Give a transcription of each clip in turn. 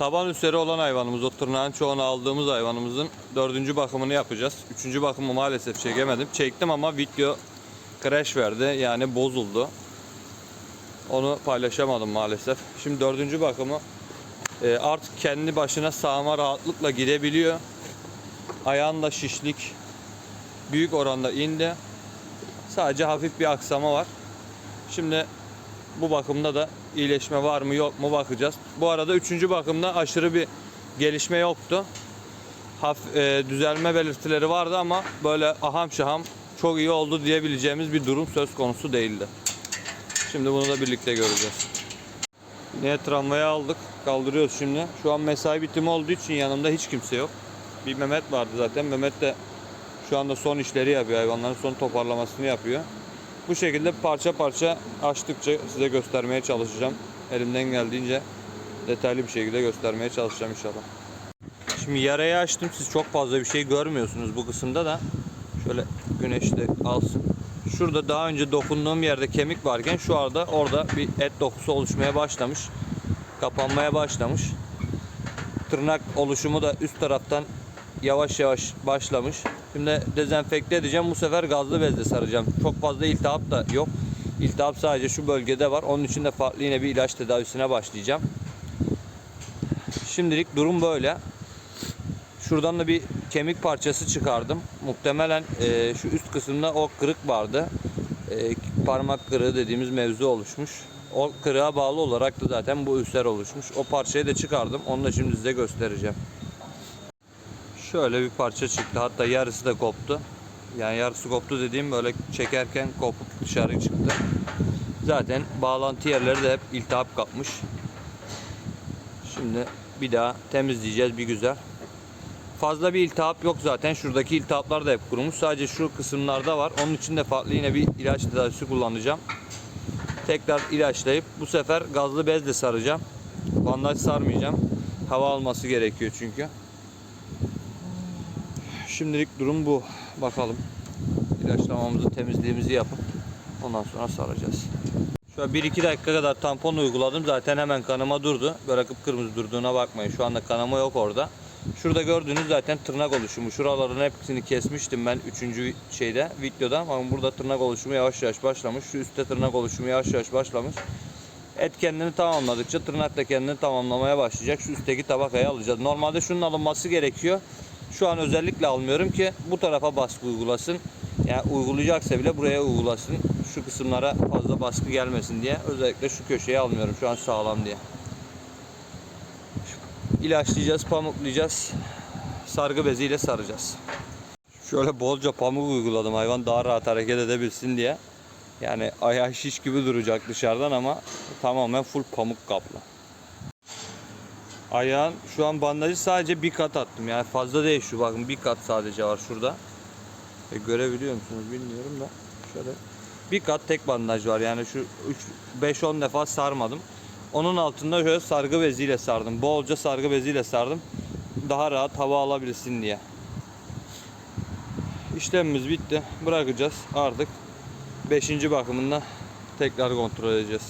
Taban üstleri olan hayvanımız, o çoğunu aldığımız hayvanımızın dördüncü bakımını yapacağız. Üçüncü bakımı maalesef çekemedim. Çektim ama video crash verdi. Yani bozuldu. Onu paylaşamadım maalesef. Şimdi dördüncü bakımı e, artık kendi başına sağma rahatlıkla gidebiliyor. Ayağında şişlik büyük oranda indi. Sadece hafif bir aksama var. Şimdi bu bakımda da iyileşme var mı yok mu bakacağız. Bu arada üçüncü bakımda aşırı bir gelişme yoktu. Hafif e, düzelme belirtileri vardı ama böyle aham şaham çok iyi oldu diyebileceğimiz bir durum söz konusu değildi. Şimdi bunu da birlikte göreceğiz. Yine tramvaya aldık. Kaldırıyoruz şimdi. Şu an mesai bitimi olduğu için yanımda hiç kimse yok. Bir Mehmet vardı zaten. Mehmet de şu anda son işleri yapıyor. Hayvanların son toparlamasını yapıyor. Bu şekilde parça parça açtıkça size göstermeye çalışacağım. Elimden geldiğince detaylı bir şekilde göstermeye çalışacağım inşallah. Şimdi yarayı açtım. Siz çok fazla bir şey görmüyorsunuz bu kısımda da. Şöyle güneşte alsın. Şurada daha önce dokunduğum yerde kemik varken şu anda orada bir et dokusu oluşmaya başlamış. Kapanmaya başlamış. Tırnak oluşumu da üst taraftan yavaş yavaş başlamış. Şimdi dezenfekte edeceğim. Bu sefer gazlı bezle saracağım. Çok fazla iltihap da yok. İltihap sadece şu bölgede var. Onun için de farklı yine bir ilaç tedavisine başlayacağım. Şimdilik durum böyle. Şuradan da bir kemik parçası çıkardım. Muhtemelen e, şu üst kısımda o kırık vardı. E, parmak kırığı dediğimiz mevzu oluşmuş. O kırığa bağlı olarak da zaten bu üstler oluşmuş. O parçayı da çıkardım. Onu da şimdi size göstereceğim. Şöyle bir parça çıktı. Hatta yarısı da koptu. Yani yarısı koptu dediğim böyle çekerken kopup dışarı çıktı. Zaten bağlantı yerleri de hep iltihap kapmış. Şimdi bir daha temizleyeceğiz bir güzel. Fazla bir iltihap yok zaten. Şuradaki iltihaplar da hep kurumuş. Sadece şu kısımlarda var. Onun için de farklı yine bir ilaç tedavisi kullanacağım. Tekrar ilaçlayıp bu sefer gazlı bezle saracağım. Bandaj sarmayacağım. Hava alması gerekiyor çünkü. Şimdilik durum bu. Bakalım. İlaçlamamızı, temizliğimizi yapıp ondan sonra saracağız. Şu an 1-2 dakika kadar tampon uyguladım. Zaten hemen kanama durdu. Böyle kıpkırmızı durduğuna bakmayın. Şu anda kanama yok orada. Şurada gördüğünüz zaten tırnak oluşumu. Şuraların hepsini kesmiştim ben 3. şeyde videoda. Ama burada tırnak oluşumu yavaş yavaş başlamış. Şu üstte tırnak oluşumu yavaş yavaş başlamış. Et kendini tamamladıkça tırnak da kendini tamamlamaya başlayacak. Şu üstteki tabakayı alacağız. Normalde şunun alınması gerekiyor. Şu an özellikle almıyorum ki bu tarafa baskı uygulasın. Yani uygulayacaksa bile buraya uygulasın. Şu kısımlara fazla baskı gelmesin diye. Özellikle şu köşeyi almıyorum şu an sağlam diye. İlaçlayacağız, pamuklayacağız. Sargı beziyle saracağız. Şöyle bolca pamuk uyguladım hayvan daha rahat hareket edebilsin diye. Yani ayağı şiş gibi duracak dışarıdan ama tamamen full pamuk kaplı. Ayağın şu an bandajı sadece bir kat attım. Yani fazla değil şu bakın bir kat sadece var şurada. E, görebiliyor musunuz bilmiyorum da. Şöyle bir kat tek bandaj var. Yani şu 5-10 defa sarmadım. Onun altında şöyle sargı beziyle sardım. Bolca sargı beziyle sardım. Daha rahat hava alabilsin diye. İşlemimiz bitti. Bırakacağız. Artık 5. bakımında tekrar kontrol edeceğiz.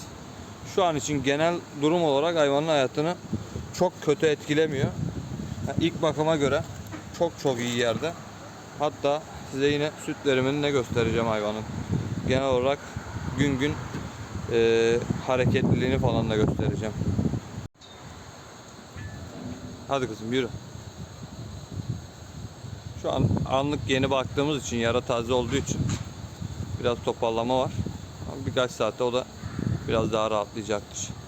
Şu an için genel durum olarak hayvanın hayatını çok kötü etkilemiyor. Yani ilk bakıma göre çok çok iyi yerde. Hatta size yine süt verimini ne göstereceğim hayvanın. Genel olarak gün gün e, hareketliliğini falan da göstereceğim. Hadi kızım yürü. Şu an anlık yeni baktığımız için yara taze olduğu için biraz toparlama var. Birkaç saatte o da biraz daha rahatlayacaktır.